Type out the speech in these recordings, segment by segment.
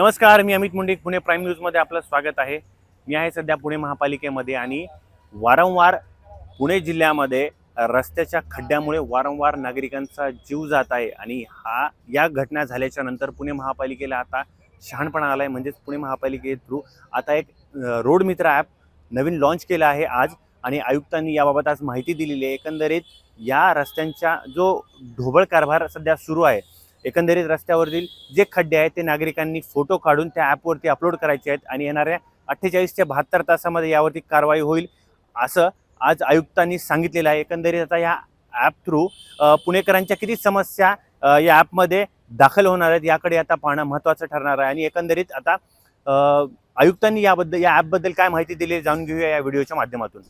नमस्कार मी अमित मुंडे पुणे प्राईम न्यूजमध्ये आपलं स्वागत आहे. मी आहे सध्या पुणे महापालिकेमध्ये आणि वारंवार पुणे जिल्ह्यामध्ये रस्त्याच्या खड्ड्यामुळे वारंवार नागरिकांचा जीव जात आहे आणि हा या घटना झाल्याच्यानंतर पुणे महापालिकेला आता शहाणपणा आला आहे म्हणजेच पुणे महापालिके थ्रू आता एक रोड मित्र ॲप नवीन लॉन्च केलं आहे आज आणि आयुक्तांनी याबाबत आज माहिती दिलेली आहे. एकंदरीत या रस्त्यांच्या जो ढोबळ कारभार सध्या सुरू आहे एकंदरीत रस्त्यावरील जे खड्डे आहेत ते नागरिकांनी फोटो काढून त्या ॲपवरती अपलोड करायचे आहेत आणि येणाऱ्या अठ्ठेचाळीस ते बहात्तर तासामध्ये यावरती कारवाई होईल असं आज आयुक्तांनी सांगितलेलं आहे. एकंदरीत आता या ॲप थ्रू पुणेकरांच्या किती समस्या या ॲपमध्ये दाखल होणार आहेत याकडे आता पाहणं महत्त्वाचं ठरणार आहे. आणि एकंदरीत आता आयुक्तांनी याबद्दल या ॲपबद्दल काय माहिती दिली जाणून घेऊया या व्हिडिओच्या माध्यमातून.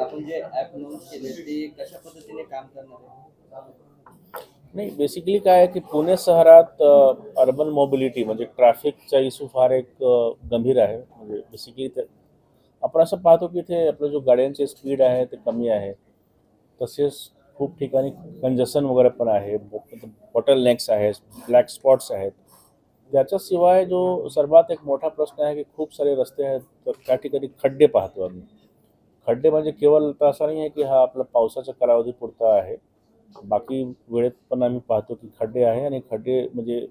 आपण जे ॲप लॉन्च केले ते कशा पद्धतीने काम करणार आहे? नाही बेसिकली काय की पुणे शहरात अर्बन मोबिलिटी म्हणजे ट्रॅफिकचा इश्यू फार एक गंभीर आहे. म्हणजे बेसिकली ते आपण असं पाहतो की इथे आपलं जो गाड्यांचे स्पीड आहे ते कमी आहे. तसेच खूप ठिकाणी कंजशन वगैरे पण आहे. बॉटल नेक्स आहेत ब्लॅक स्पॉट्स आहेत. त्याच्याशिवाय जो सर्वात एक मोठा प्रश्न आहे की खूप सारे रस्ते आहेत, तर त्या ठिकाणी खड्डे पाहतो आम्ही. खड्डे म्हणजे केवळ तर असं नाही आहे की हा आपला पावसाच्या कालावधी पुरता आहे. बाकी वेळेत पण आम्ही पाहतो की खड्डे आहे आणि खड्डे म्हणजे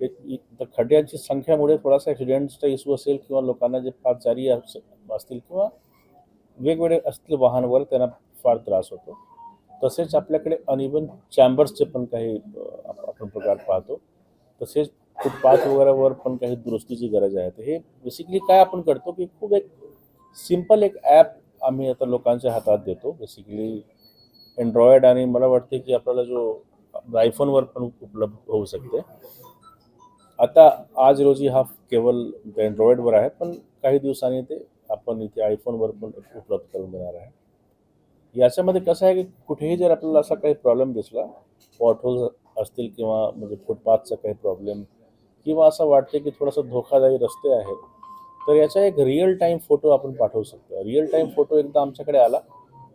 एक तर खड्ड्यांची संख्यामुळे थोडासा ॲक्सिडेंट्सचा इश्यू असेल किंवा लोकांना जे पाच जारी असतील किंवा वेगवेगळे असतील वाहनवर त्यांना फार त्रास होतो. तसेच आपल्याकडे अनइवन चॅम्बर्सचे पण काही आपण प्रकार पाहतो. तसेच फुटपाथ वगैरेवर पण काही दुरुस्तीची गरज आहे. तर हे बेसिकली काय आपण करतो की खूप एक सिंपल एक ॲप आम्ही आता लोकांच्या हातात देतो. बेसिकली अँड्रॉइड आणि मला वाटते की आपल्याला जो आयफोनवर पण उपलब्ध होऊ शकते. आता आज रोजी हा केवळ अँड्रॉइडवर आहे पण काही दिवसांनी ते आपण इथे आयफोनवर पण उपलब्ध करून देणार आहे. याच्यामध्ये कसं आहे की कुठेही जर आपल्याला असा काही प्रॉब्लेम दिसला पॉटहोल असतील किंवा म्हणजे फुटपाथचा काही प्रॉब्लेम किंवा असं वाटते की थोडंसं धोकादायी रस्ते आहेत तर याचा एक रिअल टाईम फोटो आपण पाठवू शकतो. रिअल टाईम फोटो एकदा आमच्याकडे आला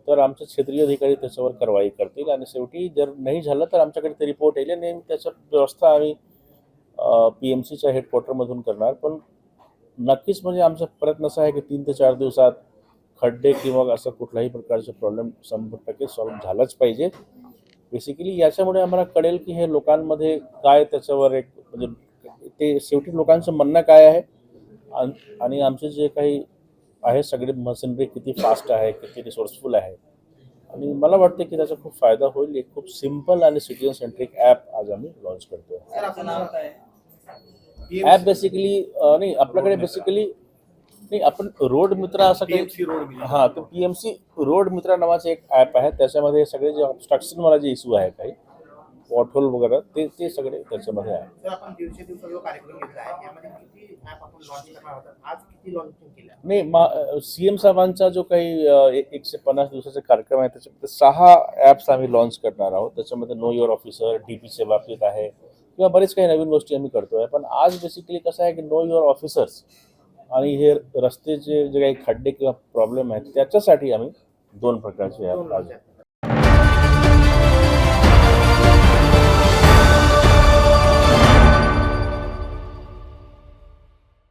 तर आमचे क्षेत्रीय अधिकारी त्याच्यावर कारवाई करतील. आणि शेवटी जर नाही झालं तर आमच्याकडे ते रिपोर्ट येईल आणि त्याचं व्यवस्था आम्ही पी एम सीच्या हेडक्वार्टरमधून करणार. पण नक्कीच म्हणजे आमचा प्रयत्न असा आहे की तीन ते चार दिवसात खड्डे किंवा असं कुठल्याही प्रकारचे प्रॉब्लेम शंभर टक्के सॉल्व्ह झालाच पाहिजे. बेसिकली याच्यामुळे आम्हाला कळेल की हे लोकांमध्ये काय त्याच्यावर एक म्हणजे ते शेवटी लोकांचं म्हणणं काय आहे? आणि आमचे जे काही आहे सगळे मशिनरी किती फास्ट आहे किती रिसोर्सफुल आहे. आणि मला वाटतं की त्याचा खूप फायदा होईल. एक खूप सिंपल आणि सिटीजन सेंट्रिक ॲप आज आम्ही लॉन्च करतो ॲप बेसिकली नाही आपल्याकडे बेसिकली नाही आपण रोड मित्र असं काही हां तर पी एम सी रोड मित्र नावाचं एक ॲप आहे. त्याच्यामध्ये सगळे जे ऑब्स्ट्रक्शनवाला जे इश्यू आहे काही पॉटहोल वगैरे ते ते सगळे त्याच्यामध्ये आहे. नाही मा सी एम साहेबांचा जो काही एकशे पन्नास दिवसाचा कार्यक्रम आहे त्याच्यामध्ये सहा ॲप्स आम्ही लॉन्च करणार आहोत. त्याच्यामध्ये नो युअर ऑफिसर डी पीच्या बाबतीत आहे किंवा बरेच काही नवीन गोष्टी आम्ही करतोय. पण आज बेसिकली कसं आहे की नो युअर ऑफिसर्स आणि हे रस्त्याचे जे काही खड्डे किंवा प्रॉब्लेम आहेत त्याच्यासाठी आम्ही दोन प्रकारचे ॲप आज.